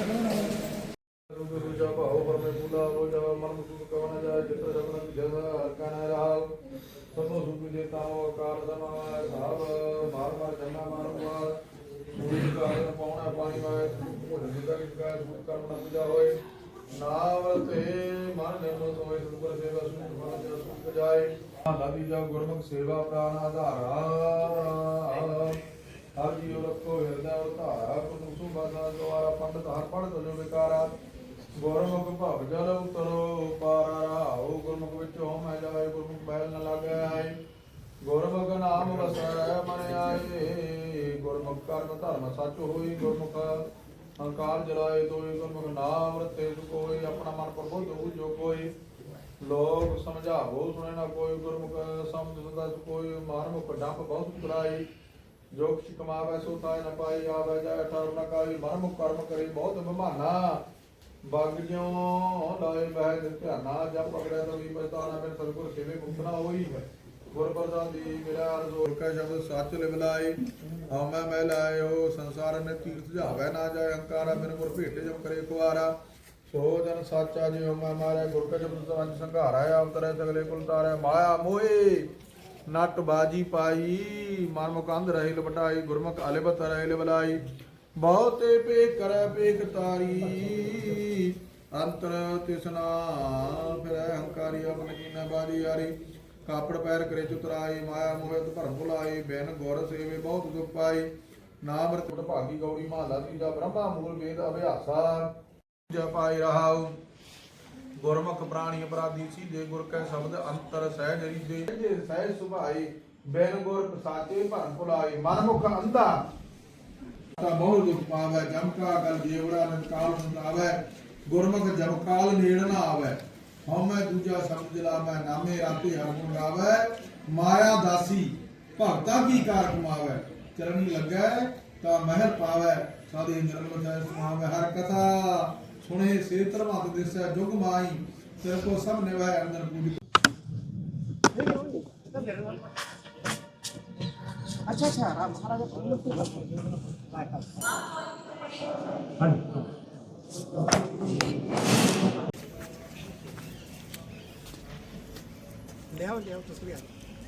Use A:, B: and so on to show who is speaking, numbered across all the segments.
A: गुरुजा भाव परमे फूला वो जब मन मुसुक कवन जाए चित्र रमन जग हरकन राव सबो सुख देता वो कार समाय भाव मार मार जन्ना मार मार सूर्य का पौना पानी में भोजन का किसका सुख कर्म न पूजा होए नाव ते मन निर्मल सोए सुपर सेवा सुख मन जब सुख जाए लादी जब गुरमुख सेवा प्राण आधारा ਹਰ ਜੀਵ ਰੱਖੋ ਹਿਰਦੈ ਔਰ ਧਾਰਾ ਗੁਰੂ ਸੁਭਾਸਾ ਦੁਆਰਾ ਪੰਡਤ ਹਰ ਪੜ ਤਜੋ ਵਿਕਾਰਾ ਗੁਰਮੁਖ ਭਵ ਜਲ ਉਤਰੋ ਪਾਰਾ ਰਾਹੋ ਗੁਰਮੁਖ ਵਿੱਚੋਂ ਮੈਂ ਜਾਏ, ਗੁਰਮੁਖ ਬੈਲ ਨ ਲਾਗੈ ਆਏ। ਗੁਰਮੁਖ ਨਾਮ ਵਸੈ ਮਨ ਆਏ। ਗੁਰਮੁਖ ਕਰਮ ਧਰਮ ਸੱਚ ਹੋਈ, ਗੁਰਮੁਖ ਹੰਕਾਰ ਜਲਾਏ ਤੋਏ। ਗੁਰਮੁਖ ਨਾਮ ਰਤੇ ਕੋਈ ਆਪਣਾ ਮਨ ਪ੍ਰਬੁੱਧ ਹੋ ਜੋ ਕੋਈ ਲੋਕ ਸਮਝਾਵੋ, ਸੁਣੇ ਨਾ ਕੋਈ। ਗੁਰਮੁਖ ਸਮਝ ਸਦਾ ਕੋਈ ਮਾਰਮੁਖ ਡੰਪ ਬਹੁਤ ਕੁਰਾਈ ਜੋ ਕਿਛ ਕਮਾਵੇ ਸੋ ਤਾਇ ਨ ਪਾਈ ਆਵੇ ਜਾਇ ਠਾਰ ਨ ਕਾਈ ਮਰਮੁਖ ਕਰਮ ਕਰੀ, ਬਹੁਤ ਬਮਾਨਾ ਬਗ ਜਿਉ ਲਾਏ ਬਹਿ ਧਿਆਨਾ ਜਬ ਪਕੜਿਆ ਤਾਂ ਵੀ ਪਛਤਾਨਾ ਬਿਨ ਸਤਿਗੁਰ ਸੇਵੇ ਮੁਕਤ ਹੋਈ ਗੁਰ ਪ੍ਰਸਾਦ ਮੇਰਾ ਅਰਜ਼ੋਰ ਕਾ ਸ਼ਬਦ ਸੱਚ ਲਿਵਲਾਈ ਹਉਮੈ ਮੈਂ ਲਾਇਓ, ਸੰਸਾਰ ਨੇ ਤੀਰਥ ਜਾਵੇ ਨਾ ਜਾਏ, ਹੰਕਾਰਾ ਬਿਨ ਗੁਰ ਭੇਟੇ ਜਮ ਕਰੇ ਕੁਆਰਾ। ਸੋ ਜਨ ਸਾਚਾ ਜਿਉ ਮੈਂ ਮਾਰੇ, ਗੁਰ ਕਾ ਜਬ ਸੰਜ ਸੰਘਾਰਾ ਅੰਤਰੇ ਸਗਲੇ ਕੁਲ ਤਾਰੇ, ਮਾਇਆ ਮੋਏ। ਨਟ ਬਾਜੀ ਪਾਈ ਮਨ ਮੁਕੰਦ ਰਹਿ ਲਵਟਾਈ ਗੁਰਮੁਖ ਅਲਿਬਤ ਰਹਿ ਲਵਲਾਈ ਬਹੁਤੇ ਪੇ ਕਰੈ ਪੇਖ ਤਾਰੀ। ਅੰਤਰ ਤਿਸਨਾ, ਫਿਰੈ ਹੰਕਾਰੀ ਆਪਨ ਕੀਨਾ ਬਾਜੀ ਯਾਰੀ ਕਾਪੜ ਪੈਰ ਕਰੇ ਚੁਤਰਾਈ, ਮਾਇਆ ਮੋਹਿਤ ਭਰਮ ਭੁਲਾਈ ਬਿਨ ਗੁਰ ਸੇਵੇ ਬਹੁਤ ਦੁਖ ਪਾਈ। ਨਾਮ ਰਤ ਭਾਗੀ ਗੌੜੀ ਮਹਲਾ ਤੀਜਾ ਬ੍ਰਹਮਾ ਮੂਲ ਵੇਦ ਅਭਿਆਸਾ ਜਪਾਈ ਰਹਾਉ। ਗੁਰਮੁਖ ਪ੍ਰਾਣੀ ਅਪਰਾਧੀ ਸੀ, ਜੇ ਗੁਰ ਕੈ ਸ਼ਬਦ ਅੰਤਰ ਸਹਿਜ ਰੀਦੇ ਜੇ ਸਹਿਜ ਸੁਭਾਈ ਬਿਨ ਗੁਰ ਸਾਚੇ ਭਰਮ ਭੁਲਾਈ ਮਨਮੁਖ ਅੰਧਾ। ਤਾਂ ਬਹੁਤ ਦੁਖ ਪਾਵੈ ਜਮਕਾ ਗਲ ਜੀਵੜਾ ਨਕਾਲ ਸੰਤਾਵੈ ਗੁਰਮੁਖ ਜਬ ਨੇੜ ਨਾ ਆਵੈ। ਹਉਮੈ ਦੂਜਾ ਸਮਝ ਲਾਵੈ ਨਾਮੇ ਰਾਤੇ ਹਰ ਗੁਣ ਮਾਇਆ ਦਾਸੀ, ਭਗਤਾ ਕੀ ਕਾਰ ਕਮਾਵੈ? ਚਰਣੀ ਲੱਗੈ, ਤਾਂ ਮਹਿਰ ਪਾਵੈ। ਸਾਦੇ ਨਿਰਮਲ ਜੈ ਸਮਾਵੈ ਹਰ ਕਥਾ। ਸੁਣੇ ਸੇ ਧਰਮਤ ਦਿਸੈ ਜੁਗ ਮਾਈ ਤੇਰੇ ਕੋ ਸਭ ਨਿਵੈ ਅੰਦਰ ਪੂਰੀ
B: अच्छा अच्छा राम महाराज ले आओ ले आओ तस्वीर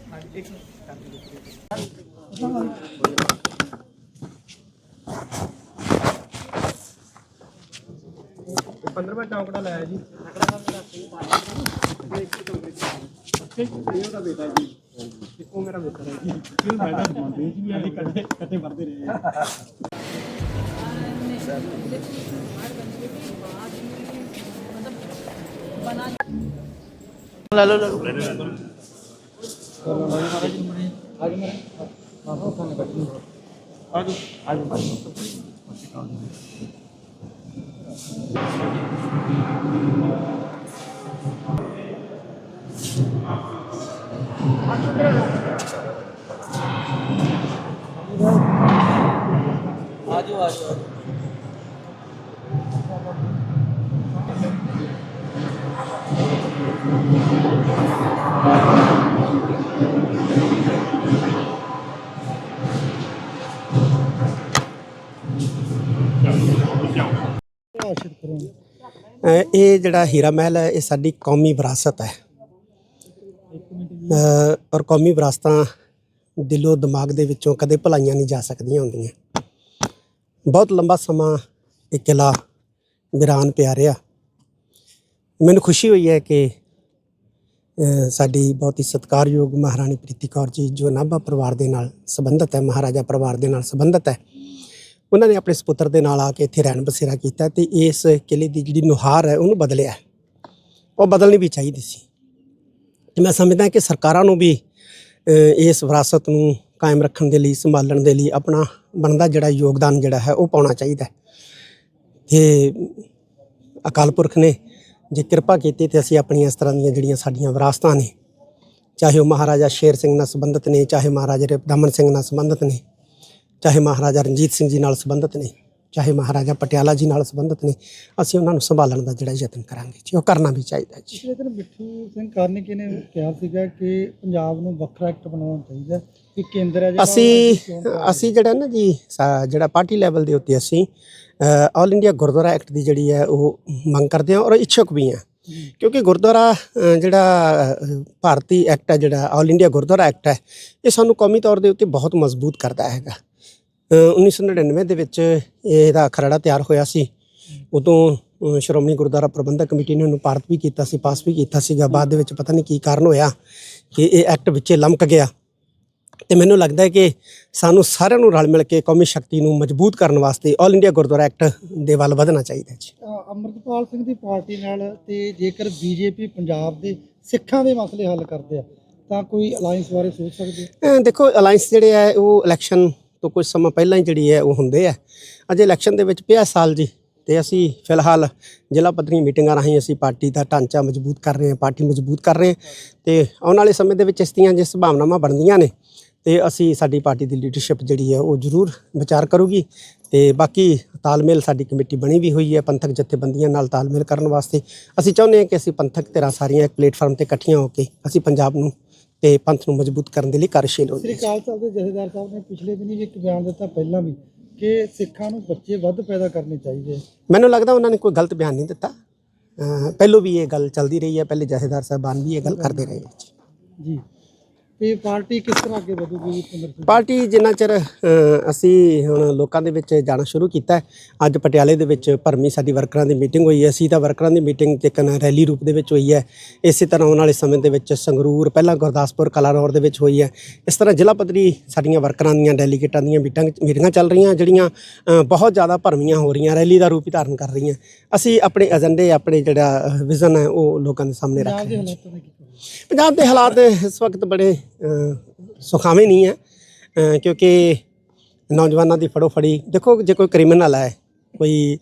B: हाँ एक मिनट 15ਵਾਂ ਚੌਂਕੜਾ ਲਾਇਆ ਜੀ। ਉਹਦਾ ਬੇਟਾ ਜੀ ਤੇ ਉਹ ਮੇਰਾ ਬੇਟਾ ਹੈ ਜੀ। ਕਿਉਂ ਫਾਇਦਾ ਮੰਨਦੇ ਜੀ ਵੀ ਅਸੀਂ ਕਦੇ ਕਦੇ ਵਰਦੇ ਰਹੇ
C: ਆ ਲੈ ਲਓ ਲੈ ਲਓ।
D: ਅੱਜ ਮੇਰੇ ਮਾਫ ਕਰਨਾ ਕੱਟ ਆਜੋ ਆਜੋ ਸਤਿ ਸ਼੍ਰੀ ਅਕਾਲ
B: ਹਾਂ
E: ਅ, ਇਹ ਜਿਹੜਾ ਹੀਰਾ ਮਹਿਲ ਹੈ ਇਹ ਸਾਡੀ ਕੌਮੀ ਵਿਰਾਸਤ ਹੈ। ਅ, ਔਰ ਕੌਮੀ ਵਿਰਾਸਤਾਂ ਦਿਲੋਂ ਦਿਮਾਗ ਦੇ ਵਿੱਚੋਂ ਕਦੇ ਭੁਲਾਈਆਂ ਨਹੀਂ ਜਾ ਸਕਦੀਆਂ ਹੁੰਦੀਆਂ। ਬਹੁਤ ਲੰਬਾ ਸਮਾਂ ਇਹ ਕਿਲਾ ਵੀਰਾਨ ਪਿਆ ਰਿਹਾ। ਮੈਨੂੰ ਖੁਸ਼ੀ ਹੋਈ ਹੈ ਕਿ ਅ, ਸਾਡੀ ਬਹੁਤ ਹੀ ਸਤਿਕਾਰਯੋਗ ਮਹਾਰਾਣੀ ਪ੍ਰੀਤੀ ਕੌਰ ਜੀ ਜੋ ਨਾਭਾ ਪਰਿਵਾਰ ਦੇ ਨਾਲ ਸੰਬੰਧਿਤ ਹੈ ਮਹਾਰਾਜਾ ਪਰਿਵਾਰ ਦੇ ਨਾਲ ਸੰਬੰਧਿਤ ਹੈ ਉਹਨਾਂ ਨੇ ਆਪਣੇ ਸੁਪੁੱਤਰ ਦੇ ਨਾਲ ਆ ਕੇ ਇੱਥੇ ਰਹਿਣ ਬਸੇਰਾ ਕੀਤਾ ਤੇ ਇਸ ਕਿਲੇ ਦੀ ਜਿਹੜੀ ਨੁਹਾਰ ਹੈ ਉਹਨੂੰ ਬਦਲਿਆ ਉਹ ਬਦਲਣੀ ਵੀ ਚਾਹੀਦੀ ਸੀ ਤੇ ਮੈਂ ਸਮਝਦਾ ਕਿ ਸਰਕਾਰਾਂ ਨੂੰ ਵੀ ਇਸ ਵਿਰਾਸਤ ਨੂੰ ਕਾਇਮ ਰੱਖਣ ਦੇ ਲਈ, ਸੰਭਾਲਣ ਦੇ ਲਈ ਆਪਣਾ ਬਣਦਾ ਜਿਹੜਾ ਯੋਗਦਾਨ ਜਿਹੜਾ ਹੈ ਉਹ ਪਾਉਣਾ ਚਾਹੀਦਾ ਹੈ। ਤੇ ਅਕਾਲ ਪੁਰਖ ਨੇ ਜੇ ਕਿਰਪਾ ਕੀਤੀ ਤੇ ਅਸੀਂ ਆਪਣੀਆਂ ਇਸ ਤਰ੍ਹਾਂ ਦੀਆਂ ਜਿਹੜੀਆਂ ਸਾਡੀਆਂ ਵਿਰਾਸਤਾਂ ਨੇ, ਚਾਹੇ ਉਹ ਮਹਾਰਾਜਾ ਸ਼ੇਰ ਸਿੰਘ ਨਾਲ ਸੰਬੰਧਿਤ ਨੇ, ਚਾਹੇ ਮਹਾਰਾਜਾ ਦਮਨ ਸਿੰਘ ਨਾਲ ਸੰਬੰਧਿਤ ਨੇ ਚਾਹੇ ਮਹਾਰਾਜਾ ਰਣਜੀਤ ਸਿੰਘ ਜੀ ਨਾਲ ਸੰਬੰਧਿਤ ਨੇ ਚਾਹੇ ਮਹਾਰਾਜਾ ਪਟਿਆਲਾ ਜੀ ਨਾਲ ਸੰਬੰਧਿਤ ਨੇ ਅਸੀਂ ਉਹਨਾਂ ਨੂੰ ਸੰਭਾਲਣ ਦਾ ਜਿਹੜਾ ਯਤਨ ਕਰਾਂਗੇ ਜੀ ਉਹ ਕਰਨਾ ਵੀ ਚਾਹੀਦਾ ਜੀ।
B: ਪਿਛਲੇ ਦਿਨ ਬਿੱਠੂ ਸਿੰਘ ਕਾਰਨੀਕੀ ਨੇ ਕਿਹਾ ਸੀਗਾ ਕਿ ਪੰਜਾਬ ਨੂੰ ਵੱਖਰਾ ਐਕਟ ਬਣਾਉਣਾ ਚਾਹੀਦਾ ਕਿ ਕੇਂਦਰ ਹੈ ਜਿਹੜਾ
E: ਅਸੀਂ ਅਸੀਂ ਜਿਹੜਾ ਨਾ ਜੀ ਜਿਹੜਾ ਪਾਰਟੀ ਲੈਵਲ ਦੇ ਉੱਤੇ ਅਸੀਂ ਆਲ ਇੰਡੀਆ ਗੁਰਦੁਆਰਾ ਐਕਟ ਦੀ ਜਿਹੜੀ ਹੈ ਉਹ ਮੰਗ ਕਰਦੇ ਹਾਂ ਔਰ ਇੱਛੁਕ ਵੀ ਹਾਂ। ਕਿਉਂਕਿ ਗੁਰਦੁਆਰਾ ਜਿਹੜਾ ਭਾਰਤੀ ਐਕਟ ਹੈ ਜਿਹੜਾ ਆਲ ਇੰਡੀਆ ਗੁਰਦੁਆਰਾ ਐਕਟ ਹੈ ਇਹ ਸਾਨੂੰ ਕੌਮੀ ਤੌਰ ਦੇ ਉੱਤੇ ਬਹੁਤ ਮਜ਼ਬੂਤ ਕਰਦਾ ਹੈਗਾ। 1999 ਦੇ ਵਿੱਚ ਇਹਦਾ ਖਰੜਾ ਤਿਆਰ ਹੋਇਆ ਸੀ। ਉਦੋਂ ਸ਼੍ਰੋਮਣੀ ਗੁਰਦੁਆਰਾ ਪ੍ਰਬੰਧਕ ਕਮੇਟੀ ਨੇ ਉਹਨੂੰ ਭਾਰਤ ਵੀ ਕੀਤਾ ਸੀ ਪਾਸ ਵੀ ਕੀਤਾ ਸੀਗਾ। ਬਾਅਦ ਦੇ ਵਿੱਚ ਪਤਾ ਨਹੀਂ ਕੀ ਕਾਰਨ ਹੋਇਆ ਕਿ ਇਹ ਐਕਟ ਵਿੱਚੇ ਲਮਕ ਗਿਆ। ਤੇ ਮੈਨੂੰ ਲੱਗਦਾ ਹੈ ਕਿ ਸਾਨੂੰ ਸਾਰਿਆਂ ਨੂੰ ਰਲ ਮਿਲ ਕੇ ਕੌਮੀ ਸ਼ਕਤੀ ਨੂੰ ਮਜ਼ਬੂਤ ਕਰਨ ਵਾਸਤੇ ਆਲ ਇੰਡੀਆ ਗੁਰਦੁਆਰਾ ਐਕਟ ਦੇ ਵੱਲ ਵਧਣਾ ਚਾਹੀਦਾ ਜੀ।
D: ਅੰਮ੍ਰਿਤਪਾਲ ਸਿੰਘ ਦੀ ਪਾਰਟੀ ਨਾਲ ਤੇ ਜੇਕਰ ਬੀਜੇਪੀ ਪੰਜਾਬ ਦੇ ਸਿੱਖਾਂ ਦੇ ਮਸਲੇ ਹੱਲ ਕਰਦੇ ਆ ਤਾਂ ਕੋਈ ਅਲਾਈਅੰਸ ਬਾਰੇ ਸੋਚ ਸਕਦੇ
E: ਦੇਖੋ ਅਲਾਈਅੰਸ ਜਿਹੜੇ ਹੈ ਉਹ ਇਲੈਕਸ਼ਨ ਤੋਂ ਕੁਝ ਸਮਾਂ ਪਹਿਲਾਂ ਹੀ ਜਿਹੜੀ ਹੈ ਉਹ ਹੁੰਦੇ ਆ। ਅਜੇ ਇਲੈਕਸ਼ਨ ਦੇ ਵਿੱਚ ਪਿਆ ਸਾਲ ਜੀ ਤੇ ਅਸੀਂ ਫਿਲਹਾਲ ਜ਼ਿਲ੍ਹਾ ਪੱਧਰੀ ਮੀਟਿੰਗਾਂ ਰਾਹੀਂ ਅਸੀਂ ਪਾਰਟੀ ਦਾ ਢਾਂਚਾ ਮਜ਼ਬੂਤ ਕਰ ਰਹੇ ਹਾਂ, ਪਾਰਟੀ ਮਜ਼ਬੂਤ ਕਰ ਰਹੇ ਹਾਂ ਤੇ ਆਉਣ ਵਾਲੇ ਸਮੇਂ ਦੇ ਵਿੱਚ ਇਸ ਦੀਆਂ ਜੇ ਸੰਭਾਵਨਾਵਾਂ ਬਣਦੀਆਂ ਨੇ ਤੇ ਅਸੀਂ ਸਾਡੀ ਪਾਰਟੀ ਦੀ ਲੀਡਰਸ਼ਿਪ ਜਿਹੜੀ ਹੈ ਉਹ ਜ਼ਰੂਰ ਵਿਚਾਰ ਕਰੂਗੀ ਤੇ ਬਾਕੀ ਤਾਲਮੇਲ ਸਾਡੀ ਕਮੇਟੀ ਬਣੀ ਵੀ ਹੋਈ ਹੈ ਪੰਥਕ ਜਥੇਬੰਦੀਆਂ ਨਾਲ ਤਾਲਮੇਲ ਕਰਨ ਵਾਸਤੇ। ਅਸੀਂ ਚਾਹੁੰਦੇ ਹਾਂ ਕਿ ਅਸੀਂ ਪੰਥਕ ਧਿਰਾਂ ਸਾਰੀਆਂ ਇੱਕ ਪਲੇਟਫਾਰਮ ਤੇ ਇਕੱਠੀਆਂ ਹੋ ਕੇ ਅਸੀਂ ਪੰਜਾਬ ਨੂੰ ਤੇ ਪੰਥ ਨੂੰ ਮਜ਼ਬੂਤ ਕਰਨ ਦੇ ਲਈ ਕਾਰਜਸ਼ੀਲ
D: ਸ੍ਰੀ
E: ਹੋਈਏ
D: ਅਕਾਲ ਤਖਤ ਦੇ ਜਥੇਦਾਰ ਸਾਹਿਬ ਨੇ ਪਿਛਲੇ ਦਿਨੀ ਵੀ ਇੱਕ ਬਿਆਨ ਦਿੱਤਾ ਪਹਿਲਾਂ ਵੀ ਕਿ ਸਿੱਖਾਂ ਨੂੰ ਬੱਚੇ ਵੱਧ ਪੈਦਾ ਕਰਨੇ ਚਾਹੀਦੇ।
E: ਮੈਨੂੰ ਲੱਗਦਾ ਉਹਨਾਂ ਨੇ ਕੋਈ ਗਲਤ ਬਿਆਨ ਨਹੀਂ ਦਿੱਤਾ। ਪਹਿਲੋਂ ਵੀ ਇਹ ਗੱਲ ਚੱਲਦੀ ਰਹੀ ਹੈ ਪਹਿਲੇ ਜਥੇਦਾਰ ਸਾਹਿਬਾਨ ਵੀ ਇਹ ਗੱਲ ਕਰਦੇ ਰਹੇ। ਹੈ
D: ਜੀ। ਤੇ ਪਾਰਟੀ ਕਿਸ ਤਰ੍ਹਾਂ ਅੱਗੇ ਵਧੂਗੀ ਪੰਦਰ
E: ਪਾਰਟੀ ਜਿੰਨਾ ਚਿਰ ਅਸੀਂ ਹੁਣ ਲੋਕਾਂ ਦੇ ਵਿੱਚ ਜਾਣਾ ਸ਼ੁਰੂ ਕੀਤਾ ਹੈ ਅੱਜ ਪਟਿਆਲੇ ਦੇ ਵਿੱਚ ਭਰਮੀ ਸਾਡੀ ਵਰਕਰਾਂ ਦੀ ਮੀਟਿੰਗ ਹੋਈ ਹੈ ਅਸੀਂ ਤਾਂ ਵਰਕਰਾਂ ਦੀ ਮੀਟਿੰਗ ਜੇਕਨ ਰੈਲੀ ਰੂਪ ਦੇ ਵਿੱਚ ਹੋਈ ਹੈ। ਇਸੇ ਤਰ੍ਹਾਂ ਆਉਣ ਵਾਲੇ ਸਮੇਂ ਦੇ ਵਿੱਚ ਸੰਗਰੂਰ ਪਹਿਲਾਂ ਗੁਰਦਾਸਪੁਰ ਕਲਾਨੌਰ ਦੇ ਵਿੱਚ ਹੋਈ ਹੈ। ਇਸ ਤਰ੍ਹਾਂ ਜ਼ਿਲ੍ਹਾ ਪੱਧਰੀ ਸਾਡੀਆਂ ਵਰਕਰਾਂ ਦੀਆਂ ਡੈਲੀਗੇਟਾਂ ਦੀਆਂ ਮੀਟਿੰਗ ਮੀਟਿੰਗਾਂ ਚੱਲ ਰਹੀਆਂ ਜਿਹੜੀਆਂ ਬਹੁਤ ਜ਼ਿਆਦਾ ਭਰਮੀਆਂ ਹੋ ਰਹੀਆਂ ਰੈਲੀ ਦਾ ਰੂਪ ਹੀ ਧਾਰਨ ਕਰ ਰਹੀਆਂ। ਅਸੀਂ ਆਪਣੇ ਏਜੰਡੇ ਆਪਣੇ ਜਿਹੜਾ ਵਿਜ਼ਨ ਹੈ ਉਹ ਲੋਕਾਂ ਦੇ ਸਾਹਮਣੇ ਰੱਖ ਰਹੇ ਹਾਂ
D: ਹਾਲਾਤਾਂ ਦਾ ਕੀ ਕਹੋਗੇ?
E: ਪੰਜਾਬ ਦੇ ਹਾਲਾਤ ਇਸ ਵਕਤ ਬੜੇ ਸੁਖਾਵੇਂ ਨਹੀਂ ਹੈ ਕਿਉਂਕਿ ਨੌਜਵਾਨਾਂ ਦੀ ਫੜੋ-ਫੜੀ ਦੇਖੋ ਜੇ ਕੋਈ ਕ੍ਰਿਮੀਨਲ ਹੈ ਕੋਈ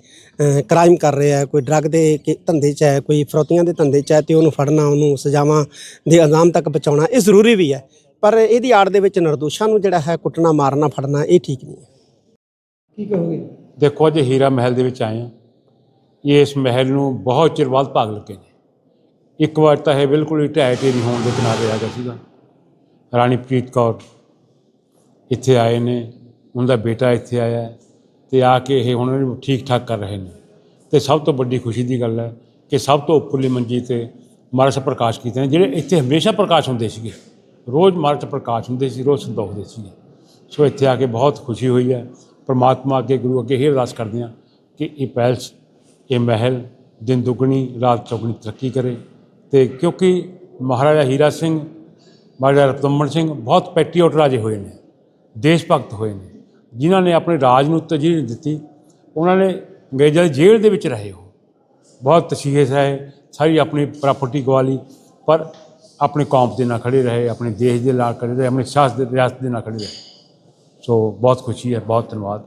E: ਕ੍ਰਾਈਮ ਕਰ ਰਿਹਾ ਹੈ ਕੋਈ ਡਰੱਗ ਦੇ ਕੇ ਧੰਦੇ 'ਚ ਹੈ ਕੋਈ ਫਰੋਤੀਆਂ ਦੇ ਧੰਦੇ 'ਚ ਹੈ ਤੇ ਉਹਨੂੰ ਫੜਨਾ ਉਹਨੂੰ ਸਜ਼ਾਵਾਂ ਦੇ ਅੰਜਾਮ ਤੱਕ ਪਹੁੰਚਾਉਣਾ ਇਹ ਜ਼ਰੂਰੀ ਵੀ ਹੈ ਪਰ ਇਹਦੀ ਆੜ ਦੇ ਵਿੱਚ ਨਿਰਦੋਸ਼ਾਂ ਨੂੰ ਜਿਹੜਾ ਹੈ ਕੁੱਟਣਾ ਮਾਰਨਾ ਫੜਨਾ ਇਹ ਠੀਕ ਨਹੀਂ ਹੈ।
D: ਕੀ ਕਹੋਗੇ?
F: ਦੇਖੋ ਅੱਜ ਹੀਰਾ ਮਹਿਲ ਦੇ ਵਿੱਚ ਆਏ ਹਾਂ। ਇਸ ਮਹਿਲ ਨੂੰ ਬਹੁਤ ਚਿਰ ਬਾਅਦ ਭਾਗ ਲੱਗੇ ਨੇ। ਇੱਕ ਵਾਰ ਤਾਂ ਇਹ ਬਿਲਕੁਲ ਹੀ ਢਹਿ ਢੇਰੀ ਹੋਣ ਦੇ ਕਿਨਾਰੇ ਆ ਗਿਆ ਸੀਗਾ। ਰਾਣੀ ਪ੍ਰੀਤ ਕੌਰ ਇੱਥੇ ਆਏ ਨੇ ਉਹਨਾਂ ਦਾ ਬੇਟਾ ਇੱਥੇ ਆਇਆ ਹੈ ਤੇ ਆ ਕੇ ਇਹ ਹੁਣ ਇਹਨੂੰ ਠੀਕ ਠਾਕ ਕਰ ਰਹੇ ਨੇ। ਤੇ ਸਭ ਤੋਂ ਵੱਡੀ ਖੁਸ਼ੀ ਦੀ ਗੱਲ ਹੈ ਕਿ ਸਭ ਤੋਂ ਉੱਪਰਲੀ ਮੰਜੀ ਤੇ ਮਹਾਰਾਜ ਪ੍ਰਕਾਸ਼ ਕੀਤੇ ਨੇ, ਜਿਹੜੇ ਇੱਥੇ ਹਮੇਸ਼ਾ ਪ੍ਰਕਾਸ਼ ਹੁੰਦੇ ਸੀਗੇ। ਰੋਜ਼ ਮਹਾਰਾਜ ਪ੍ਰਕਾਸ਼ ਹੁੰਦੇ ਸੀ, ਰੋਜ਼ ਸੰਤੋਖ ਹੁੰਦੇ ਸੀਗੇ। ਸੋ ਇੱਥੇ ਆ ਕੇ ਬਹੁਤ ਖੁਸ਼ੀ ਹੋਈ ਹੈ। ਪਰਮਾਤਮਾ ਅੱਗੇ, ਗੁਰੂ ਅੱਗੇ ਇਹ ਅਰਦਾਸ ਕਰਦੇ ਹਾਂ ਕਿ ਇਹ ਪੈਲਸ, ਇਹ ਮਹਿਲ, ਦਿਨ ਦੁੱਗਣੀ, ਰਾਤ ਚੌਗਣੀ ਤਰੱਕੀ ਕਰੇ। ਤੇ ਕਿਉਂਕਿ ਮਹਾਰਾਜਾ ਹੀਰਾ ਸਿੰਘ, ਮਹਾਰਾਜਾ ਰਤਨਮਣ ਸਿੰਘ ਬਹੁਤ ਪੈਟਰੀਓਟ ਰਾਜੇ ਹੋਏ ਨੇ, ਦੇਸ਼ ਭਗਤ ਹੋਏ ਨੇ, ਜਿਨ੍ਹਾਂ ਨੇ ਆਪਣੇ ਰਾਜ ਨੂੰ ਤਰਜੀਹ ਦਿੱਤੀ। ਉਹਨਾਂ ਨੇ ਅੰਗਰੇਜ਼ਾਂ ਦੀ ਜੇਲ੍ਹ ਦੇ ਵਿੱਚ ਰਹੇ ਹੋ। ਬਹੁਤ ਤਸੀਹੇ ਸਹਿ, ਸਾਰੀ ਆਪਣੀ ਪ੍ਰਾਪਰਟੀ ਗਵਾ ਲਈ, ਪਰ ਆਪਣੇ ਕੌਮ ਦੇ ਨਾਲ ਖੜੇ ਰਹੇ, ਆਪਣੇ ਦੇਸ਼ ਦੇ ਨਾਲ ਖੜੇ ਰਹੇ, ਆਪਣੇ ਸਿਆਸਤ ਦੇ ਰਿਆਸਤ ਦੇ ਨਾਲ ਖੜੇ ਰਹੇ। ਸੋ ਬਹੁਤ ਖੁਸ਼ੀ ਹੈ, ਬਹੁਤ ਧੰਨਵਾਦ।